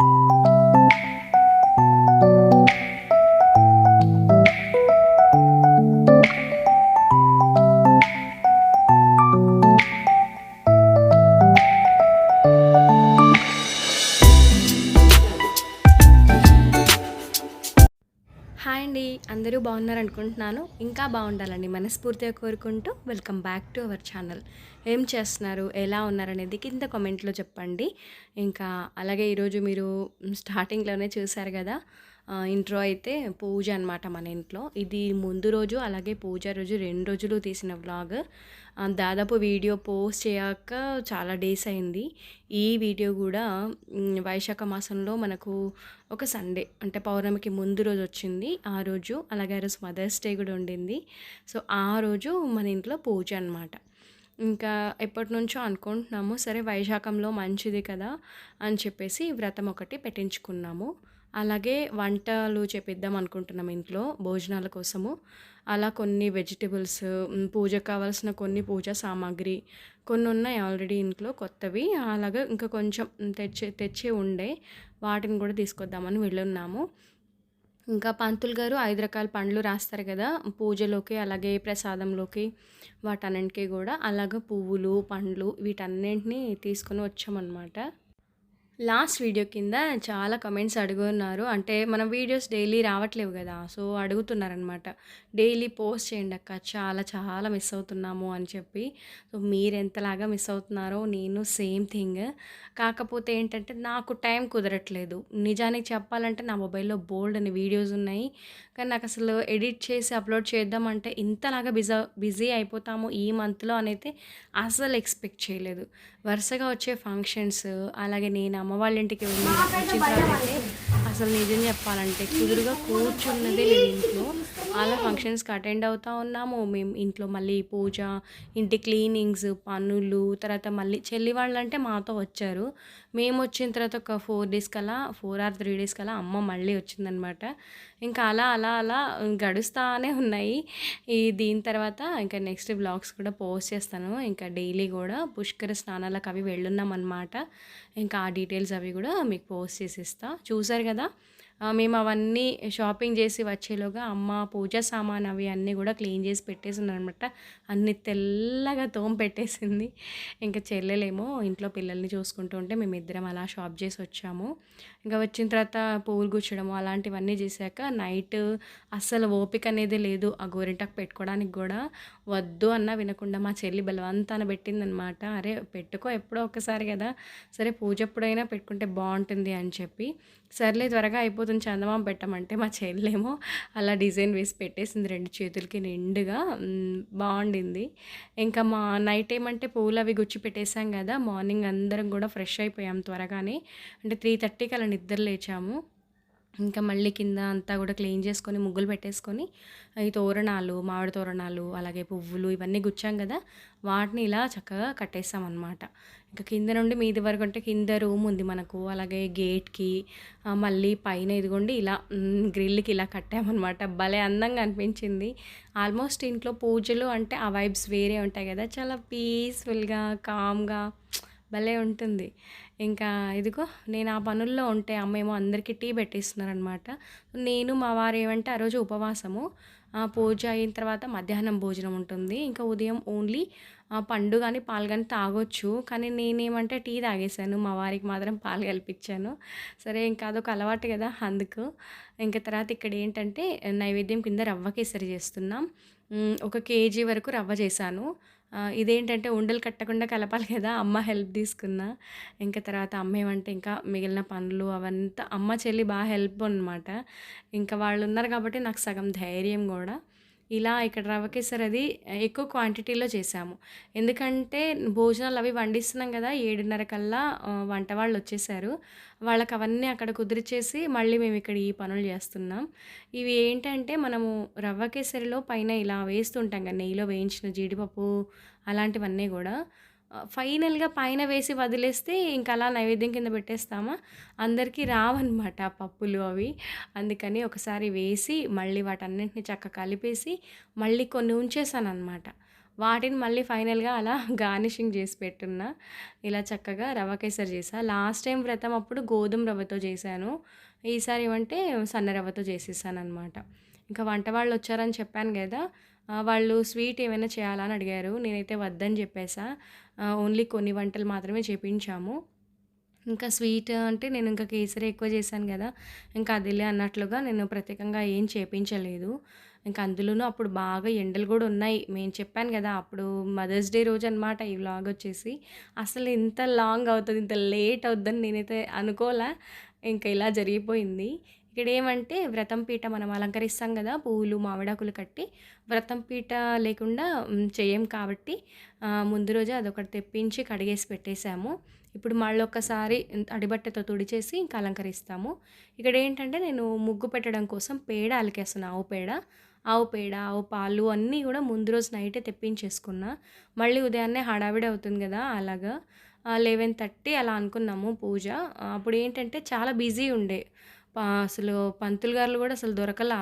Thank you. బాగున్నారు అనుకుంటున్నాను ఇంకా బాగుండాలని మనస్ఫూర్తిగా కోరుకుంటూ welcome back to our channel ఏం చేస్తున్నారు? ఎలా ఉన్నారు అనేది కింద కామెంట్లో చెప్పండి. ఇంకా అలాగే ఈరోజు మీరు స్టార్టింగ్లోనే చూశారు కదా. ఇంట్రో అయితే పూజ అనమాట మన ఇంట్లో. ఇది ముందు రోజు అలాగే పూజ రోజు రెండు రోజులు తీసిన వ్లాగ్. దాదాపు వీడియో పోస్ట్ చేయక చాలా డేస్ అయింది. ఈ వీడియో కూడా వైశాఖ మాసంలో మనకు ఒక సండే అంటే పౌర్ణమికి ముందు రోజు వచ్చింది ఆ రోజు. అలాగే ఆ రోజు మదర్స్ డే కూడా ఉండింది. సో ఆ రోజు మన ఇంట్లో పూజ అనమాట ఇంకా ఎప్పటి నుంచో అనుకుంటున్నాము సరే వైశాఖంలో మంచిది కదా అని చెప్పేసి వ్రతం ఒకటి పెట్టించుకున్నాము. అలాగే వంటలు చేపిద్దాం అనుకుంటున్నాం ఇంట్లో భోజనాల కోసము. అలా కొన్ని వెజిటబుల్స్ పూజకు కావాల్సిన కొన్ని పూజా సామాగ్రి కొన్ని ఉన్నాయి ఆల్రెడీ ఇంట్లో కొత్తవి. అలాగే ఇంకా కొంచెం తెచ్చి తెచ్చి ఉండే వాటిని కూడా తీసుకొద్దామని వెళ్ళున్నాము ఇంకా పంతులు గారు ఐదు రకాల పండ్లు రాస్తారు కదా పూజలోకి అలాగే ప్రసాదంలోకి వాటన్నింటికి కూడా. అలాగే పువ్వులు పండ్లు వీటన్నింటినీ తీసుకొని వచ్చామన్నమాట. లాస్ట్ వీడియో కింద చాలా కమెంట్స్ అడుగున్నారు. అంటే మన వీడియోస్ డైలీ రావట్లేవు కదా సో అడుగుతున్నారనమాట డైలీ పోస్ట్ చేయండి అక్క చాలా చాలా మిస్ అవుతున్నాము అని చెప్పి. సో మీరు ఎంతలాగా మిస్ అవుతున్నారో నేను సేమ్ థింగ్. కాకపోతే ఏంటంటే నాకు టైం కుదరట్లేదు. నిజానికి చెప్పాలంటే నా మొబైల్లో బోల్డ్ అని వీడియోస్ ఉన్నాయి. కానీ నాకు అసలు ఎడిట్ చేసి అప్లోడ్ చేద్దామంటే ఇంతలాగా బిజీ బిజీ అయిపోతాము ఈ మంత్లో అనైతే అసలు ఎక్స్పెక్ట్ చేయలేదు. వరుసగా వచ్చే ఫంక్షన్స్ అలాగే నేను అమ్మ వాళ్ళ ఇంటికి వెళ్ళి వచ్చిన తర్వాత అసలు నిజం చెప్పాలంటే కుదురుగా కూర్చున్నదే లేదు ఇంట్లో. అలా ఫంక్షన్స్కి అటెండ్ అవుతూ ఉన్నాము. మేము ఇంట్లో మళ్ళీ పూజ ఇంటి క్లీనింగ్స్ పనులు తర్వాత మళ్ళీ చెల్లి వాళ్ళు అంటే మాతో వచ్చారు. మేము వచ్చిన తర్వాత ఒక ఫోర్ డేస్ కల్లా ఫోర్ ఆర్ త్రీ డేస్ కల్లా అమ్మ మళ్ళీ వచ్చిందనమాట ఇంకా అలా అలా అలా గడుస్తానే ఉన్నాయి. ఈ దీని తర్వాత ఇంకా నెక్స్ట్ బ్లాగ్స్ కూడా పోస్ట్ చేస్తాను. ఇంకా డైలీ కూడా పుష్కర స్నానాలకు అవి వెళ్ళున్నాం అనమాట ఇంకా ఆ డీటెయిల్స్ అవి కూడా మీకు పోస్ట్ చేసి చూసారు కదా? మేము అవన్నీ షాపింగ్ చేసి వచ్చేలోగా అమ్మ పూజ సామాన్ అవి అన్నీ కూడా క్లీన్ చేసి పెట్టేసింది అనమాట అన్ని తెల్లగా తోమ పెట్టేసింది. ఇంకా చెల్లెలేమో ఇంట్లో పిల్లల్ని చూసుకుంటూ ఉంటే మేమిద్దరం అలా షాప్ చేసి వచ్చాము. ఇంకా వచ్చిన తర్వాత పువ్వులు గుచ్చడము అలాంటివన్నీ చేశాక నైట్ అస్సలు ఓపిక అనేది లేదు ఆ గోరింటాకు పెట్టుకోవడానికి కూడా. వద్దు అన్న వినకుండా మా చెల్లి బలవంతాన పెట్టిందనమాట. అరే పెట్టుకో ఎప్పుడో ఒకసారి కదా. సరే పూజ ఎప్పుడైనా పెట్టుకుంటే బాగుంటుంది అని చెప్పి. సర్లే త్వరగా అయిపోతుంది చందమామ పెట్టమంటే మా చెల్లెమో అలా డిజైన్ వేసి పెట్టేసింది రెండు చేతులకి నిండుగా బాగుండింది. ఇంకా మా నైట్ ఏమంటే పూలు అవి గుచ్చి పెట్టేశాం కదా మార్నింగ్ అందరం కూడా ఫ్రెష్ అయిపోయాం త్వరగానే. అంటే త్రీ థర్టీకి అలా నిద్ర లేచాము. ఇంకా మళ్ళీ కింద అంతా కూడా క్లీన్ చేసుకొని ముగ్గులు పెట్టేసుకొని ఈ తోరణాలు మామిడి తోరణాలు అలాగే పువ్వులు ఇవన్నీ గుచ్చాం కదా వాటిని ఇలా చక్కగా కట్టేసాం ఇంకా కింద నుండి మీది వరకు అంటే కింద రూమ్ ఉంది మనకు అలాగే గేట్కి మళ్ళీ పైన ఇదిగోండి ఇలా గ్రిల్కి ఇలా కట్టామన్నమాట. భలే అందంగా అనిపించింది. ఆల్మోస్ట్ ఇంట్లో పూజలు అంటే ఆ వైబ్స్ వేరే ఉంటాయి కదా చాలా పీస్ఫుల్గా కామ్గా భలే ఉంటుంది. ఇంకా ఇదిగో నేను ఆ పనుల్లో ఉంటే అమ్మేమో అందరికీ టీ పెట్టిస్తున్నారనమాట. నేను మా వారు ఏమంటే ఆ రోజు ఉపవాసము. పూజ అయిన తర్వాత మధ్యాహ్నం భోజనం ఉంటుంది. ఇంకా ఉదయం ఓన్లీ పండు కానీ పాలు కానీ తాగొచ్చు. కానీ నేనేమంటే టీ తాగేశాను. మా వారికి మాత్రం పాలు కల్పించాను. సరే ఇంకా అదొక అలవాటు కదా అందుకు. ఇంకా తర్వాత ఇక్కడ ఏంటంటే నైవేద్యం కింద రవ్వ కేసరి చేస్తున్నాం. ఒక కేజీ వరకు రవ్వ చేశాను. ఇదేంటంటే ఉండలు కట్టకుండా కలపాలి కదా అమ్మ హెల్ప్ తీసుకున్నా ఇంకా తర్వాత అమ్మ ఏమంటే ఇంకా మిగిలిన పనులు అవంతా అమ్మ చెల్లి బాగా హెల్ప్ అనమాట ఇంకా వాళ్ళు ఉన్నారు కాబట్టి నాకు సగం ధైర్యం కూడా. ఇలా ఇక్కడ రవ్వ కేసరి అది ఎక్కువ క్వాంటిటీలో చేసాము ఎందుకంటే భోజనాలు అవి వండిస్తున్నాం కదా ఏడున్నర కల్లా వంట వాళ్ళు వచ్చేసారు. వాళ్ళకి అవన్నీ అక్కడ కుదిరిచేసి మళ్ళీ మేము ఇక్కడ ఈ పనులు చేస్తున్నాం. ఇవి ఏంటంటే మనము రవ్వ కేసరిలో పైన ఇలా వేస్తుంటాం కదా నెయ్యిలో వేయించిన జీడిపప్పు అలాంటివన్నీ కూడా. ఫైనల్గా పైన వేసి వదిలేస్తే ఇంకా అలా నైవేద్యం కింద పెట్టేస్తామా అందరికీ రావన్నమాట పప్పులు అవి అందుకని ఒకసారి వేసి మళ్ళీ వాటన్నింటిని చక్కగా కలిపేసి మళ్ళీ కొన్ని ఉంచేసాను అనమాట వాటిని మళ్ళీ ఫైనల్‌గా అలా గార్నిషింగ్ చేసి పెట్టున్నా. ఇలా చక్కగా రవ కేసరి చేసా లాస్ట్ టైం వ్రతం అప్పుడు గోధుమ రవ్వతో చేశాను. ఈసారి ఏమంటే సన్న రవ్వతో చేసేసాననమాట. ఇంకా వంట వాళ్ళు వచ్చారని చెప్పాను కదా వాళ్ళు స్వీట్ ఏమైనా చేయాలా అని అడిగారు. నేనైతే వద్దని చెప్పేసా. ఓన్లీ కొన్ని వంటలు మాత్రమే చేపించాము. ఇంకా స్వీట్ అంటే నేను ఇంకా కేసరి ఎక్కువ చేశాను కదా ఇంకా అదిలే అన్నట్లుగా నేను ప్రత్యేకంగా ఏం చేపించలేదు. ఇంకా అందులోనూ అప్పుడు బాగా ఎండలు కూడా ఉన్నాయి. నేను చెప్పాను కదా అప్పుడు మదర్స్ డే రోజు అనమాట ఈ వ్లాగ్ వచ్చేసి. అసలు ఇంత లాంగ్ అవుతుంది ఇంత లేట్ అవుద్దని నేనైతే అనుకోలే ఇంకా ఇలా జరిగిపోయింది. ఇక్కడేమంటే వ్రతం పీట మనం అలంకరిస్తాం కదా పువ్వులు, మామిడాకులు కట్టి వ్రతం పీట లేకుండా చేయం కాబట్టి ముందు రోజు అదొకటి తెప్పించి కడిగేసి పెట్టేశాము ఇప్పుడు మళ్ళీ ఒక్కసారి అడిబట్టతో తుడిచేసి ఇంకా అలంకరిస్తాము. ఇక్కడ ఏంటంటే నేను ముగ్గు పెట్టడం కోసం పేడ అలికేస్తున్నా ఆవు పేడ. ఆవు పేడ, ఆవు పాలు అన్నీ కూడా ముందు రోజు నైటే తెప్పించేసుకున్నా. మళ్ళీ ఉదయాన్నే హడావిడి అవుతుంది కదా అలాగా లెవెన్ థర్టీ అలా అనుకున్నాము పూజ. అప్పుడు ఏంటంటే చాలా బిజీ ఉండే. అసలు పంతులు గారులు కూడా అసలు దొరకలా.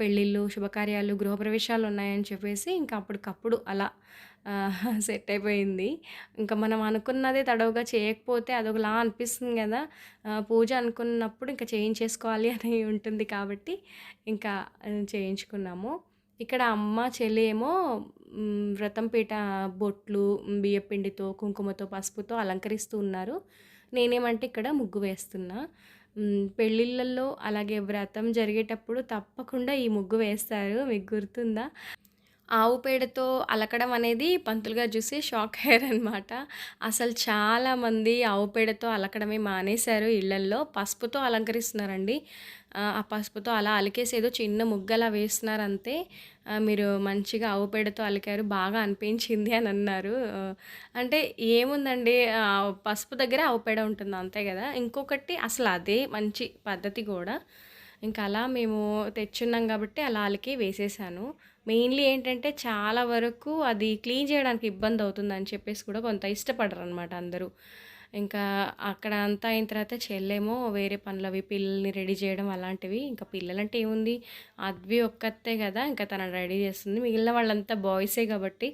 పెళ్ళిళ్ళు, శుభకార్యాలు, గృహప్రవేశాలు ఉన్నాయని చెప్పేసి ఇంకా అప్పటికప్పుడు అలా సెట్ అయిపోయింది. ఇంకా మనం అనుకున్నదే తడవుగా చేయకపోతే అదొకలా అనిపిస్తుంది కదా పూజ అనుకున్నప్పుడు ఇంకా చేయించేసుకోవాలి అని ఉంటుంది కాబట్టి ఇంకా చేయించుకున్నాము. ఇక్కడ అమ్మ, చెల్లి ఏమో వ్రతం పీట బొట్లు, బియ్యపిండితో, కుంకుమతో, పసుపుతో అలంకరిస్తూ ఉన్నారు. నేనేమంటే ఇక్కడ ముగ్గు వేస్తున్నా. పెళ్ళిళ్ళల్లో అలాగే వ్రతం జరిగేటప్పుడు తప్పకుండా ఈ ముగ్గు వేస్తారు. మీకు గుర్తుందా? ఆవు పేడతో అలకడం అనేది పంతులుగా చూసి షాక్ అయ్యారనమాట. అసలు చాలామంది ఆవు పేడతో అలకడమే మానేశారు ఇళ్ళల్లో. పసుపుతో అలంకరిస్తున్నారండి. ఆ పసుపుతో అలా అలికేసి ఏదో చిన్న ముగ్గలా వేస్తున్నారు అంతే మీరు మంచిగా ఆవు పేడతో అలికారు బాగా అనిపించింది అని అన్నారు. అంటే ఏముందండి పసుపు దగ్గర ఆవు పేడ ఉంటుంది అంతే కదా ఇంకొకటి అసలు అదే మంచి పద్ధతి కూడా ఇంకా అలా మేము తెచ్చున్నాం కాబట్టి అలా అలికి వేసేసాను. మెయిన్‌లీ ఏంటంటే చాలా వరకు అది క్లీన్ చేయడానికి ఇబ్బంది అవుతుందని చెప్పేసి కూడా కొంత ఇష్టపడరనమాట అందరూ. ఇంకా అక్కడ అంతా అయిన తర్వాత చెల్లేమో వేరే పనులు అవి పిల్లల్ని రెడీ చేయడం అలాంటివి. ఇంకా పిల్లలంటే ఏముంది అద్వి ఒక్కతే కదా ఇంకా తనని రెడీ చేస్తుంది. మిగిలిన వాళ్ళంతా బాయ్సే కాబట్టి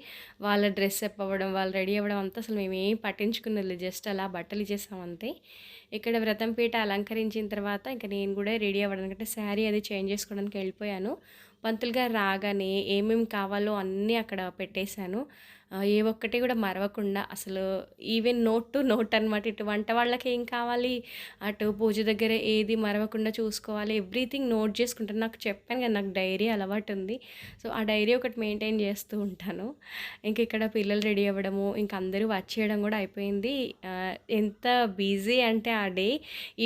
వాళ్ళ డ్రెస్ అవ్వడం, వాళ్ళు రెడీ అవ్వడం అంతా అసలు మేమేం పట్టించుకునేది జస్ట్ అలా బట్టలు ఇచ్చేసాం అంతే. ఇక్కడ వ్రతం పీట అలంకరించిన తర్వాత ఇంక నేను కూడా రెడీ అవ్వడానికి అంటే శారీ అది చేంజ్ చేసుకోవడానికి వెళ్ళిపోయాను. పంతులు గారు రాగానే ఏమేమి కావాలో అన్నీ అక్కడ పెట్టేశాను. ఏ ఒక్కటి కూడా మరవకుండా అసలు ఈవెన్ నోట్ టు నోట్ అనమాట. ఇటు వంట వాళ్ళకి ఏం కావాలి, అటు పూజ దగ్గర ఏది మరవకుండా చూసుకోవాలి. ఎవ్రీథింగ్ నోట్ చేసుకుంటాను. నాకు చెప్పాను కదా నాకు డైరీ అలవాటు ఉంది సో, ఆ డైరీ ఒకటి మెయింటైన్ చేస్తూ ఉంటాను. ఇంక ఇక్కడ పిల్లలు రెడీ అవ్వడము, ఇంక అందరూ వచ్చేయడం కూడా అయిపోయింది. ఎంత బిజీ అంటే ఆ డే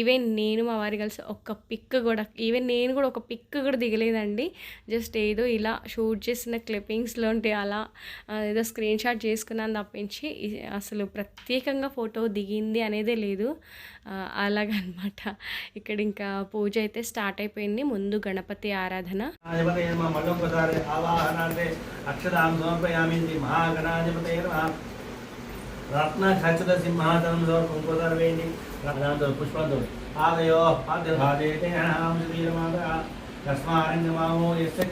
ఈవెన్ నేను మా వారు కలిసి ఒక్క పిక్ కూడా ఈవెన్ నేను కూడా ఒక పిక్ కూడా దిగలేదండి. జస్ట్ ఏదో ఇలా షూట్ చేసిన క్లిప్పింగ్స్లో ఉంటే అలా ఏదో స్క్రీన్ స్క్రీన్ షాట్ చేసుకున్నాను తప్పించి అసలు ప్రత్యేకంగా ఫోటో దిగింది అనేదే లేదు. అలాగనమాట. ఇక్కడ ఇంకా పూజ అయితే స్టార్ట్ అయిపోయింది. ముందు గణపతి ఆరాధన. గణాధిపతయే రత్న ఖచ్చిత సింహాసనం కుంకుమర్వేణి రత్నాంతో పుష్పంతో ఆదయో పాద్యభాజేతేనాం శ్రీరమాద తస్మారంగమామో యస్య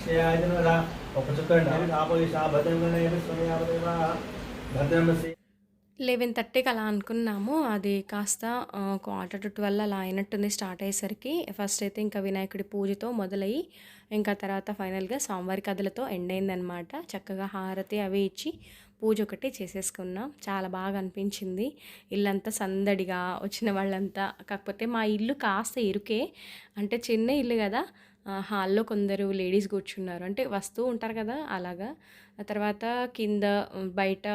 లెవెన్ థర్టీకి అలా అనుకున్నాము. అది కాస్త క్వార్టర్ టు 12 అలా అయినట్టుంది స్టార్ట్ అయ్యేసరికి. ఫస్ట్ అయితే ఇంకా వినాయకుడి పూజతో మొదలయ్యి, ఇంకా తర్వాత ఫైనల్‌గా స్వామివారి కథలతో ఎండ్ అయిందనమాట. చక్కగా హారతి అవి ఇచ్చి పూజ ఒకటి చేసేసుకున్నాం. చాలా బాగా అనిపించింది. ఇల్లంతా సందడిగా వచ్చిన వాళ్ళంతా కాకపోతే మా ఇల్లు కాస్త ఇరుకే. అంటే చిన్న ఇల్లు కదా హాల్‌లో కొందరు లేడీస్ కూర్చున్నారు. అంటే వస్తూ ఉంటారు కదా! అలాగా. ఆ తర్వాత కింద బయట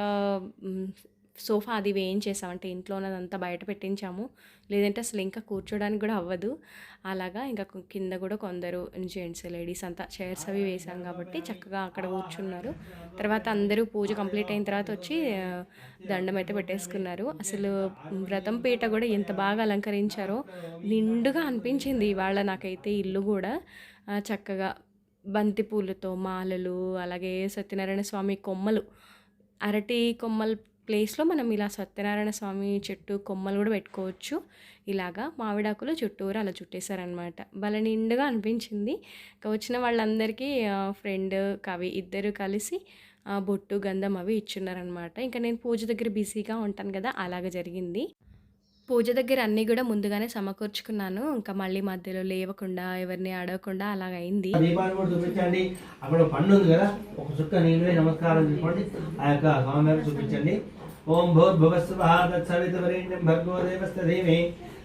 సోఫా అది వేయించేసాం. అంటే ఇంట్లో ఉన్నదంతా బయట పెట్టించాము. లేదంటే అసలు ఇంకా కూర్చోడానికి కూడా అవ్వదు. అలాగా ఇంకా కింద కూడా కొందరు జెంట్స్, లేడీస్ అంతా చైర్స్ అవి వేసాం కాబట్టి చక్కగా అక్కడ కూర్చున్నారు. తర్వాత అందరూ పూజ కంప్లీట్ అయిన తర్వాత వచ్చి దండం అయితే పెట్టేసుకున్నారు. అసలు వ్రతం పీట కూడా ఎంత బాగా అలంకరించారో నిండుగా అనిపించింది ఇవాళ నాకైతే ఇల్లు కూడా చక్కగా బంతి పూలతో మాలలు, అలాగే సత్యనారాయణ స్వామి కొమ్మలు, అరటి కొమ్మలు ప్లేస్‌లో మనం ఇలా సత్యనారాయణ స్వామి చెట్టు కొమ్మలు కూడా పెట్టుకోవచ్చు. ఇలాగా మామిడాకులు చుట్టూరా అలా చుట్టేశారనమాట భలే నిండుగా అనిపించింది. ఇక వచ్చిన వాళ్ళందరికీ ఫ్రెండ్, కవి ఇద్దరు కలిసి బొట్టు గంధం అవి ఇచ్చున్నారనమాట ఇంకా నేను పూజ దగ్గర బిజీగా ఉంటాను కదా అలాగ జరిగింది. పూజ దగ్గర అన్నీ కూడా ముందుగానే సమకూర్చుకున్నాను. ఇంకా మళ్ళీ మధ్యలో లేవకుండా ఎవరిని అడగకుండా అలాగైంది దీపాన్ని కూడా చూపించండి. అక్కడ పండు ఉంది కదా ఒక చుక్క నీళ్ళు నమస్కారం చేసుకోండి ఆ యొక్క స్వామివారికి చూపించండి. ओम भूर्भुवस्वः तत्सवितुवरेण्यं भर्गो देवस्य देवे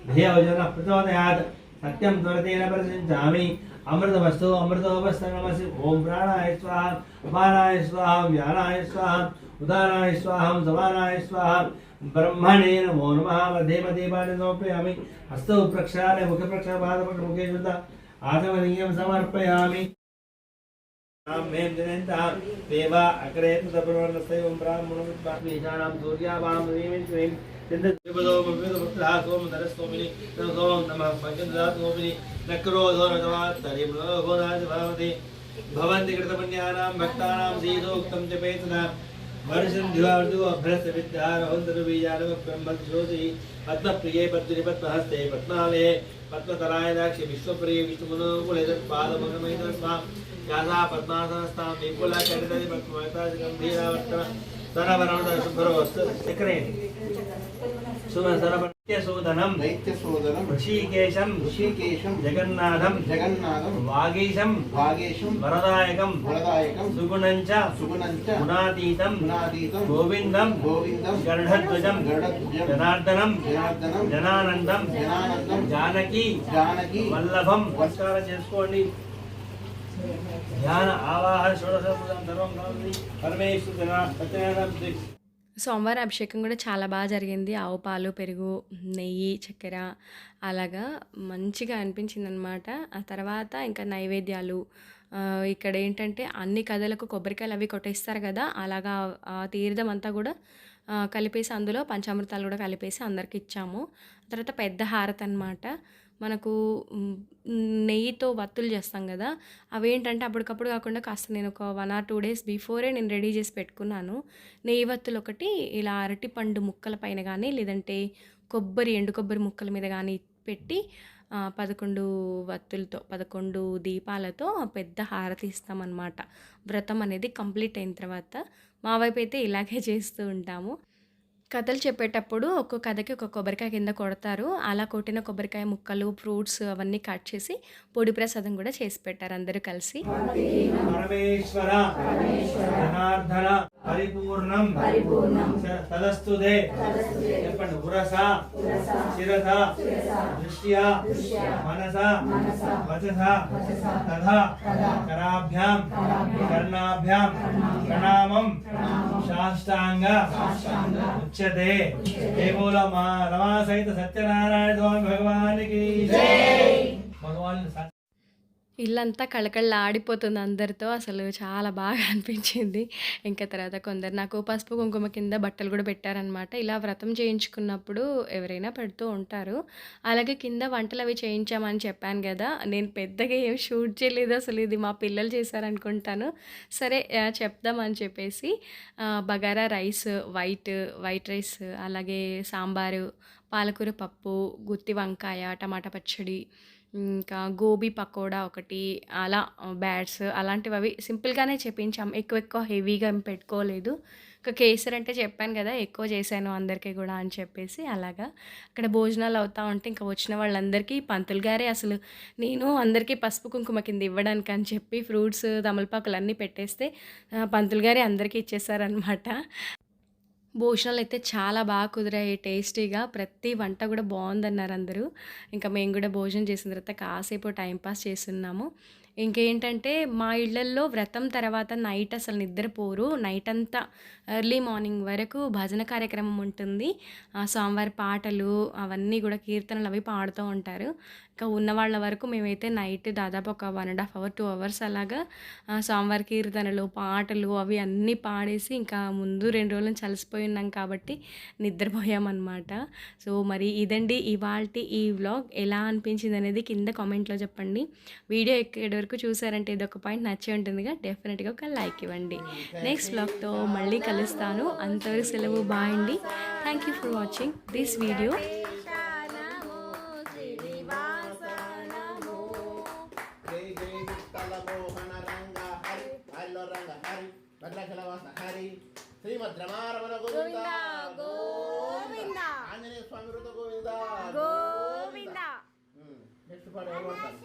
धियो जनः प्रचोदयात्। सत्यं त्वरतेन प्रसिञ्चामि अमृतमस्तु अमृतोपस्त नमसि। ओम प्राणाय स्वाहा, अपानाय स्वाहा, व्यानाय स्वाहा उदानाय स्वाहा समानाय स्वाहा। ब्रह्मणे नमो नमः। मध्ये मध्ये पाणिनोपयामि हस्तौ प्रक्षालय मुखे शुद्ध आचमनीयं समर्पयामि। అగ్రే బ్రాహ్మణ సూర్యావాం సోమధరస్తోమిని సోమం నమ పంచదాతోమిని నక్రోధోరగవాత్తరి భవంతి కృతపుణ్యానాం భక్తానాం సీతోక్తం చ పేతనాం పద్మప్రియే పద్మిని పద్మహస్తే పద్మాలే పద్మతరాయదాక్షి విశ్వప్రియ విష్ణుమనోకులే పాదమగమైన స్వామి యాదా పద్మాసనస్థాం విపుల కరితది పద్మతాది గంభీరావర్తన సరవరణ శుభ్రవస్తు. ఎక్కడైంది శుభ సరవణ शुभ्रवस्तु चक्रेण सुमसरपत्यसूदनं దైత్యసోదరం ऋषिकेशं ఋషికేశం जगन्नाथं జగన్నాథం वागीशं భాగేశం वरदायकं వరదాయకం सुगुणं च సుగుణంచ गुणातीतं గుణాతీతం गोविन्दं గోవిందం గరుడధ్వజం గరుడధ్వజం జనార్దనం జనార్దనం జనానందం జనానందం జానకి జానకి వల్లభం నమస్కారం చేసుకోండి ధ్యాన ఆవాహన షోడశ సర్వం కరోమి. పరమేశ్వర జనా సత్యనారాయణ శ్రీ- సోమవారం అభిషేకం కూడా చాలా బాగా జరిగింది. ఆవు పాలు పెరుగు నెయ్యి చక్కెర అలాగా మంచిగా అనిపించింది అనమాట ఆ తర్వాత ఇంకా నైవేద్యాలు ఇక్కడ ఏంటంటే అన్ని కథలకు కొబ్బరికాయలు అవి కొట్టేస్తారు కదా అలాగా ఆ తీర్థం అంతా కూడా కలిపేసి అందులో పంచామృతాలు కూడా కలిపేసి అందరికి ఇచ్చాము. తర్వాత పెద్ద హారతి అనమాట మనకు నెయ్యితో వత్తులు చేస్తాం కదా అవేంటంటే అప్పటికప్పుడు కాకుండా కాస్త నేను ఒక వన్ ఆర్ టూ డేస్ బిఫోరే నేను రెడీ చేసి పెట్టుకున్నాను. నెయ్యి వత్తులు ఒకటి ఇలా అరటిపండు ముక్కల పైన కానీ లేదంటే కొబ్బరి ఎండు కొబ్బరి ముక్కల మీద కానీ పెట్టి పదకొండు వత్తులతో పదకొండు దీపాలతో పెద్ద హారతి ఇస్తామన్నమాట. వ్రతం అనేది కంప్లీట్ అయిన తర్వాత మా వైపు అయితే ఇలాగే చేస్తూ ఉంటాము. కథలు చెప్పేటప్పుడు ఒక్కో కథకి ఒక కొబ్బరికాయ కింద కొడతారు. అలా కొట్టిన కొబ్బరికాయ ముక్కలు ఫ్రూట్స్ అవన్నీ కట్ చేసి పొడి ప్రసాదం కూడా చేసి పెట్టారు అందరూ కలిసి. పరిపూర్ణం స- తదస్తుదే. చెప్పండి ఉరస శిరస దృష్ట్యా మనస వచస తథా కరాభ్యాం కర్ణాభ్యాం. ప్రణామం. సాష్టాంగ. ఉచ్యతే. కేవల మా రమా సహిత సత్యనారాయణ స్వామి భగవానికి. భగవాన్ ఇల్లంతా కళకళ ఆడిపోతుంది అందరితో. అసలు చాలా బాగా అనిపించింది. ఇంకా తర్వాత కొందరు నాకు పసుపు కుంకుమ కింద బట్టలు కూడా పెట్టారనమాట ఇలా వ్రతం చేయించుకున్నప్పుడు ఎవరైనా పెడుతూ ఉంటారు. అలాగే కింద వంటలు అవి చేయించామని చెప్పాను కదా. నేను పెద్దగా ఏం షూట్ చేయలేదు అసలు. ఇది మా పిల్లలు చేశారనుకుంటాను. సరే చెప్దామని చెప్పేసి bagara rice white white rice అలాగే సాంబారు పాలకూర పప్పు గుత్తి వంకాయ టమాటా పచ్చడి ఇంకా గోబీ పకోడా ఒకటి అలా బ్యాట్స్ అలాంటివి అవి సింపుల్గానే చెప్పించాం ఎక్కువ ఎక్కువ హెవీగా ఏం పెట్టుకోలేదు. ఇంకా కేసరి అంటే చెప్పాను కదా ఎక్కువ చేశాను అందరికీ కూడా అని చెప్పేసి అలాగా. అక్కడ భోజనాలు అవుతా ఉంటే ఇంకా వచ్చిన వాళ్ళందరికీ పంతులు గారే అసలు నేను అందరికీ పసుపు కుంకుమ కింద ఇవ్వడానికి అని చెప్పి ఫ్రూట్స్ తమలపాకులు అన్నీ పెట్టేస్తే పంతులు గారే అందరికీ ఇచ్చేసారనమాట భోజనాలు అయితే చాలా బాగా కుదిరాయి టేస్టీగా. ప్రతి వంట కూడా బాగుందన్నారు అందరూ. ఇంకా మేము కూడా భోజనం చేసిన తర్వాత కాసేపు టైంపాస్ చేస్తున్నాము. ఇంకేంటంటే మా ఇళ్ళల్లో వ్రతం తర్వాత నైట్ అసలు నిద్రపోరు. నైట్ అంతా ఎర్లీ మార్నింగ్ వరకు భజన కార్యక్రమం ఉంటుంది. ఆ స్వామివారి పాటలు అవన్నీ కూడా కీర్తనలు అవి పాడుతూ ఉంటారు. ఇంకా ఉన్న వాళ్ళ వరకు మేమైతే నైట్ దాదాపు ఒక one and half hour two hours అలాగా ఆ, స్వామివారి కీర్తనలు పాటలు అవి అన్నీ పాడేసి ఇంకా ముందు రెండు రోజులు చలిసిపోయి ఉన్నాం కాబట్టి నిద్రపోయామన్నమాట. సో మరి ఇదండి ఇవాళ ఈ వ్లాగ్. ఎలా అనిపించింది అనేది కింద కామెంట్లో చెప్పండి. వీడియో ఎక్కడ వరకు చూసారంటే ఇది ఒక పాయింట్ నచ్చే ఉంటుందిగా. డెఫినెట్గా ఒక లైక్ ఇవ్వండి. నెక్స్ట్ వ్లాగ్తో మళ్ళీ కలుస్తాను. అంతవరకు సెలవు బాయ్ అండి. Thank you for watching this video Hari Govinda, Govinda. Anjaneya Swami Govinda Govinda next పాట పాడతారు?